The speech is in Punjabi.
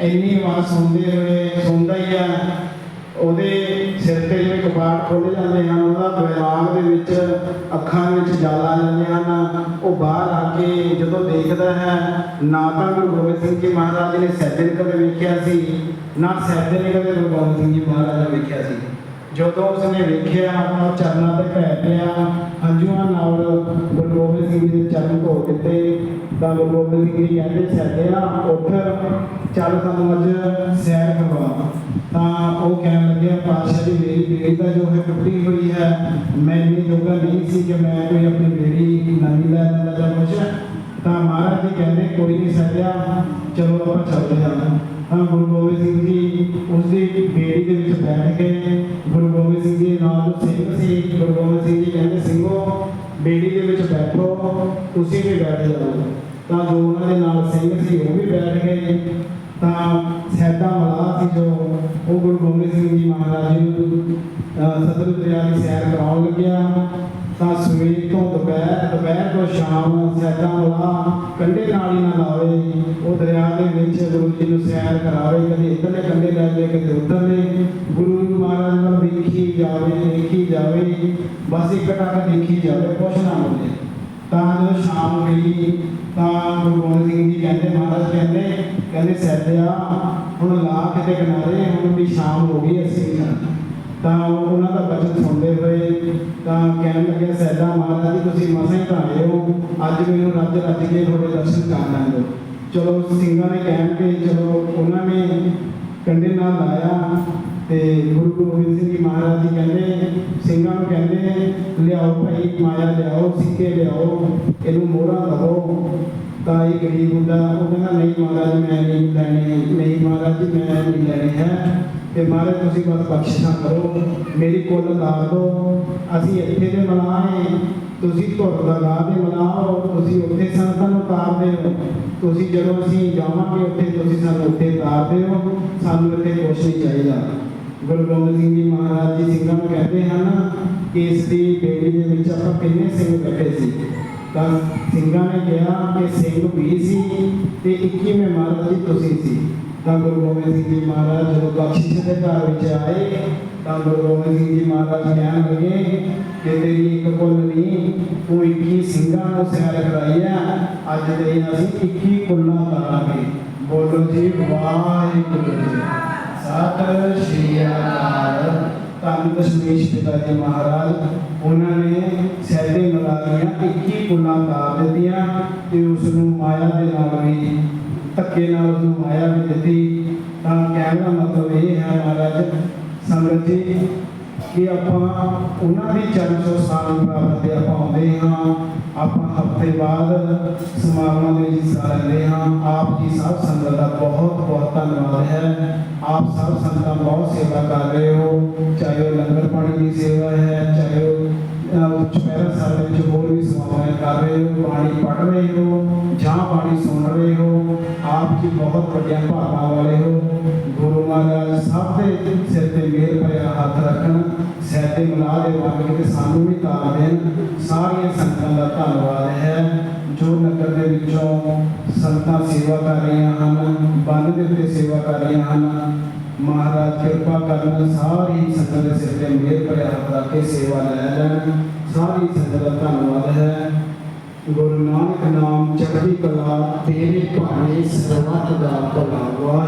ਇੰਨੀ ਆਵਾਜ਼ ਸੁਣਦੇ ਹੋਏ ਸੁਣਦਾ ਹੀ ਆ, ਉਹਦੇ ਸਿਰ ਤੇ ਜਿਵੇਂ ਕਪਾੜ ਖੋਲੇ ਜਾਂਦੇ ਹਨ, ਉਹਦਾ ਦਿਮਾਗ ਦੇ ਵਿੱਚ, ਅੱਖਾਂ ਵਿੱਚ ਜਲ ਆ ਜਾਂਦੇ ਹਨ। ਉਹ ਬਾਹਰ ਆ ਕੇ ਜਦੋਂ ਦੇਖਦਾ ਹੈ, ਨਾ ਤਾਂ ਗੁਰੂ ਗੋਬਿੰਦ ਸਿੰਘ ਜੀ ਮਹਾਰਾਜ ਨੇ ਸੈਦੇ ਨੂੰ ਕਦੇ ਵੇਖਿਆ ਸੀ, ਨਾ ਸੈਦੇ ਨੇ ਕਦੇ ਗੁਰੂ ਗੋਬਿੰਦ ਸਿੰਘ ਜੀ ਮਹਾਰਾਜ ਨੇ ਵੇਖਿਆ ਸੀ। ਜਦੋਂ ਉਸਨੇ ਵੇਖਿਆ, ਆਪਣਾ ਚਰਨਾਂ ਤੇ ਪੈ ਪਿਆ, ਹੰਝੂਆਂ ਨਾਲ ਗੁਰੂ ਗੋਬਿੰਦ ਸਿੰਘ ਜੀ ਦੇ ਚਰਨ ਧੋ ਦਿੱਤੇ। ਤਾਂ ਗੁਰੂ ਗੋਬਿੰਦ ਸਿੰਘ ਜੀ ਕਹਿੰਦੇ ਸੈਦਿਆ ਉੱਠ, ਚੱਲ ਸਾਨੂੰ ਅੱਜ ਸੈਰ ਕਰਵਾ ਤਾਂ ਉਹ ਕਹਿਣ ਲੱਗਿਆ ਪਾਤਸ਼ਾਹ ਜੀ, ਮੇਰੀ ਬੇੜੀ ਤਾਂ ਜੋ ਹੈ ਟੁੱਟੀ ਹੋਈ ਹੈ, ਮੈਂ ਇੰਨੀ ਜੋਗਾ ਨਹੀਂ ਸੀ ਕਿ ਮੈਂ ਕੋਈ ਆਪਣੀ ਬੇੜੀ ਨਵੀਂ ਲੈ ਲੈਂਦਾ ਜਾਂ ਕੁਛ। ਤਾਂ ਮਹਾਰਾਜ ਜੀ ਕਹਿੰਦੇ, ਕੋਈ ਨਹੀਂ ਸੱਜਿਆ, ਚਲੋ ਆਪਾਂ ਚੱਲਦੇ ਹਾਂ। ਤਾਂ ਗੁਰੂ ਗੋਬਿੰਦ ਸਿੰਘ ਜੀ ਉਸ ਦੀ ਬੇੜੀ ਦੇ ਵਿੱਚ ਬੈਠ ਗਏ ਗੁਰੂ ਗੋਬਿੰਦ ਸਿੰਘ ਜੀ ਨਾਲ ਸਿੰਘ ਸੀ, ਗੁਰੂ ਗੋਬਿੰਦ ਸਿੰਘ ਜੀ ਕਹਿੰਦੇ, ਸਿੰਘੋ, ਬੇੜੀ ਦੇ ਵਿੱਚ ਬੈਠੋ, ਤੁਸੀਂ ਵੀ ਬੈਠ ਜਾਓ। ਤਾਂ ਜੋ ਉਹਨਾਂ ਦੇ ਨਾਲ ਸਿੰਘ ਸੀ, ਉਹ ਵੀ ਬੈਠ ਗਏ ਤਾਂ ਸੈਦਾ ਮਲਾ ਸੀ ਜੋ ਉਹ ਗੁਰੂ ਗੋਬਿੰਦ ਸਿੰਘ ਜੀ ਮਹਾਰਾਜ ਜੀ ਨੂੰ, ਅਹ ਦਰਿਆ ਦੀ ਸੈਰ ਕਰਾਉਣ ਲੱਗਿਆ। ਤਾਂ ਸਵੇਰ ਤੋਂ ਦੁਪਹਿਰ ਦੁਪਹਿਰ ਤੋਂ ਸ਼ਾਮ ਸੈਦਾ ਮਲਾ ਕੰਢੇ ਨਾਲ ਹੀ ਨਾ ਲਾਵੇ। ਉਹ ਦਰਿਆ ਦੇ ਵਿੱਚ ਗੁਰੂ ਜੀ ਨੂੰ ਸੈਰ ਕਰਾਵੇ, ਕਦੇ ਇੱਧਰਲੇ ਕੰਢੇ ਲੈ ਜਾਏ ਕਦੇ ਉੱਧਰਲੇ। ਗੁਰੂ ਜੀ ਮਹਾਰਾਜ ਨੂੰ ਦੇਖੀ ਜਾਵੇ ਦੇਖੀ ਜਾਵੇ। ਬਸ ਇੱਕ ਟੱਕ ਦੇਖੀ ਜਾਵੇ, ਕੁਛ ਨਾ ਹੋਵੇ ਤਾਂ ਜਦੋਂ ਸ਼ਾਮ ਹੋਈ ਤਾਂ ਗੁਰੂ ਗੋਬਿੰਦ ਸਿੰਘ ਜੀ ਕਹਿੰਦੇ, ਮਹਾਰਾਜ ਕਹਿੰਦੇ ਕਹਿੰਦੇ ਸੈਦਿਆ, ਹੁਣ ਲਾ ਕਿਤੇ ਕਿਨਾਰੇ, ਹੁਣ ਵੀ ਸ਼ਾਮ ਹੋ ਗਈ ਅਸੀਂ ਤਾਂ ਉਹਨਾਂ ਦਾ ਬਚਨ ਸੁਣਦੇ ਹੋਏ ਤਾਂ ਕਹਿਣ ਲੱਗੇ ਸੈਦਾ ਮਹਾਰਾਜ ਜੀ, ਤੁਸੀਂ ਮਸਾਂ ਹੀ ਤਾਂ ਆਏ ਹੋ। ਅੱਜ ਮੈਨੂੰ ਰੱਜ ਰੱਜ ਕੇ ਤੁਹਾਡੇ ਦਰਸ਼ਨ ਕਰ ਲੈਂਦੇ ਚਲੋ ਸਿੰਘਾਂ ਨੇ ਕਹਿਣ ਕੇ ਚਲੋ ਉਹਨਾਂ ਨੇ ਕੰਡੇ ਨਾਲ ਲਾਇਆ। ਤੇ ਗੁਰੂ ਗੋਬਿੰਦ ਸਿੰਘ ਜੀ ਮਹਾਰਾਜ ਜੀ ਕਹਿੰਦੇ ਸਿੰਘਾਂ ਨੂੰ ਕਹਿੰਦੇ ਲਿਆਓ ਭਾਈ, ਮਾਇਆ ਲਿਆਓ, ਸਿੱਕੇ ਲਿਆਓ, ਇਹਨੂੰ ਮੋਹਰਾ ਦਵੋ ਤਾਂ ਇਹ ਗਰੀਬ ਹੁੰਦਾ ਉਹ ਕਹਿੰਦਾ, ਨਹੀਂ ਮਹਾਰਾਜ, ਮੈਂ ਨਹੀਂ ਲੈਣੀ, ਨਹੀਂ ਮਹਾਰਾਜ ਜੀ, ਮੈਂ ਨਹੀਂ ਲੈਣੀ ਹੈ। ਤੇ ਮਹਾਰਾਜ, ਤੁਸੀਂ ਬਸ ਬਖਸ਼ਿਸ਼ਾਂ ਕਰੋ, ਮੇਰੀ ਕੁੱਲ ਲਾ ਦਿਓ। ਅਸੀਂ ਇੱਥੇ ਦੇ ਮਨਾਏ ਤੁਸੀਂ ਧੁਰ ਦਾ ਗਾ ਦੇ ਮਨਾਓ ਤੁਸੀਂ ਉੱਥੇ ਸੰਤਾਂ ਨੂੰ ਉਤਾਰਦੇ ਹੋ ਤੁਸੀਂ ਜਦੋਂ ਅਸੀਂ ਜਾਵਾਂਗੇ ਉੱਥੇ, ਤੁਸੀਂ ਸਾਨੂੰ ਉੱਥੇ ਉਤਾਰਦੇ ਹੋ ਸਾਨੂੰ ਇੱਥੇ ਕੁਛ ਨਹੀਂ ਚਾਹੀਦਾ। ਗੁਰੂ ਗੋਬਿੰਦ ਸਿੰਘ ਜੀ ਮਹਾਰਾਜ ਜੀ ਸਿੰਘਾਂ ਨੂੰ ਕਹਿੰਦੇ ਹਨ ਕਿ ਇਸ ਦੀ ਬੇੜੀ ਦੇ ਵਿੱਚ ਆਪਾਂ ਕਿੰਨੇ ਸਿੰਘ ਬੈਠੇ ਸੀ। ਤਾਂ ਸਿੰਘਾਂ ਨੇ ਕਿਹਾ ਕਿ ਸਿੰਘ 20 ਸੀ ਤੇ 21ਵੇਂ ਮਹਾਰਾਜ ਜੀ ਤੁਸੀਂ ਸੀ। ਤਾਂ ਗੁਰੂ ਗੋਬਿੰਦ ਸਿੰਘ ਜੀ ਮਹਾਰਾਜ ਜਦੋਂ ਬਖਸ਼ਿਸ਼ ਦੇ ਘਰ ਵਿੱਚ ਆਏ, ਤਾਂ ਗੁਰੂ ਗੋਬਿੰਦ ਸਿੰਘ ਜੀ ਮਹਾਰਾਜ ਕਹਿਣ ਲੱਗੇ ਕਿ ਤੇਰੀ ਇੱਕ ਕੁੱਲ ਨਹੀਂ ਤੂੰ 21 ਸਿੰਘਾਂ ਨੂੰ ਸੈਰ ਕਰਾਈ ਆ ਅੱਜ ਦੇ ਅਸੀਂ 21 ਕੁੱਲਾਂ ਕਰਾਂਗੇ ਬੋਲੋ ਜੀ, ਵਾਹਿਗੁਰੂ। ਸਤਿ ਸ਼੍ਰੀ ਅਕਾਲ ਧੰਨ ਦਸ਼ਮੇਸ਼ ਪਿਤਾ ਜੀ ਮਹਾਰਾਜ, ਉਹਨਾਂ ਨੇ ਸੈਦੇ ਮਲਾਲੀਆਂ 21 ਕੁੱਲਾਂ ਤਾਰ ਦਿੱਤੀਆਂ ਤੇ ਉਸ ਨੂੰ ਮਾਇਆ ਦੇ ਨਾਲ ਵੀ, ਧੱਕੇ ਨਾਲ ਉਸ ਨੂੰ ਮਾਇਆ ਵੀ ਦਿੱਤੀ। ਤਾਂ ਕਹਿਣ ਦਾ ਮਤਲਬ ਇਹ ਹੈ ਮਹਾਰਾਜ ਸੰਗਤ ਜੀ ਕਿ ਆਪਾਂ ਉਹਨਾਂ ਦੀ ਚਰਨ ਛੋਹ ਸਥਾਨ ਤੇ ਆਪਾਂ ਆਉਂਦੇ ਹਾਂ ਆਪਾਂ ਹਫ਼ਤੇ ਬਾਅਦ ਸਮਾਗਮਾਂ ਦੇ ਵਿੱਚ ਹਿੱਸਾ ਲੈਂਦੇ ਹਾਂ। ਆਪ ਜੀ ਸਭ ਸੰਗਤ ਦਾ ਬਹੁਤ ਬਹੁਤ ਧੰਨਵਾਦ ਹੈ। ਆਪ ਸਭ ਸੰਗਤਾਂ ਬਹੁਤ ਸੇਵਾ ਕਰ ਰਹੇ ਹੋ। ਚਾਹੇ ਉਹ ਲੰਗਰ ਪਾਣੀ ਦੀ ਸੇਵਾ ਹੈ ਚਾਹੇ ਉਹ ਅਹ, ਸਾਹਿਬ ਦੇ ਵਿੱਚ ਹੋਰ ਵੀ ਸੇਵਾਵਾਂ ਕਰ ਰਹੇ ਹੋ ਬਾਣੀ ਪੜ੍ਹ ਰਹੇ ਹੋ ਜਾਂ ਬਾਣੀ ਸੁਣ ਰਹੇ ਹੋ। ਆਪ ਜੀ ਬਹੁਤ ਵੱਡੀਆਂ ਭਾਗਾਂ ਵਾਲੇ ਹੋ। ਸੈਦੇ ਮਲਾ ਦੇ ਵਾਂਗ ਕੇ ਸਾਨੂੰ ਵੀ ਤਾਰ ਦੇਣ ਸਾਰੀਆਂ ਸੰਗਤਾਂ ਦਾ ਧੰਨਵਾਦ ਹੈ ਜੋ ਨਗਰ ਦੇ ਵਿੱਚੋਂ ਸੰਗਤਾਂ ਸੇਵਾ ਕਰ ਰਹੀਆਂ ਹਨ ਬੰਨ ਦੇ ਉੱਤੇ ਸੇਵਾ ਕਰ ਰਹੀਆਂ ਹਨ ਮਹਾਰਾਜ ਕਿਰਪਾ ਕਰਨ ਸਾਰੀ ਸੰਗਤ ਦੇ ਸਿਰ ਤੇ ਮਿਹਰ ਭਰਿਆ ਹੱਥ ਰੱਖ ਕੇ ਸੇਵਾ ਲੈ ਲੈਣ ਸਾਰੀ ਸੰਗਤ ਦਾ ਧੰਨਵਾਦ ਹੈ ਗੁਰੂ ਨਾਨਕ ਨਾਮ ਚੜ੍ਹਦੀ ਕਲਾ ਤੇਰੇ ਭਾਣੇ ਸਰਬੱਤ ਦਾ ਭਲਾ ਵਾਹਿਗੁਰੂ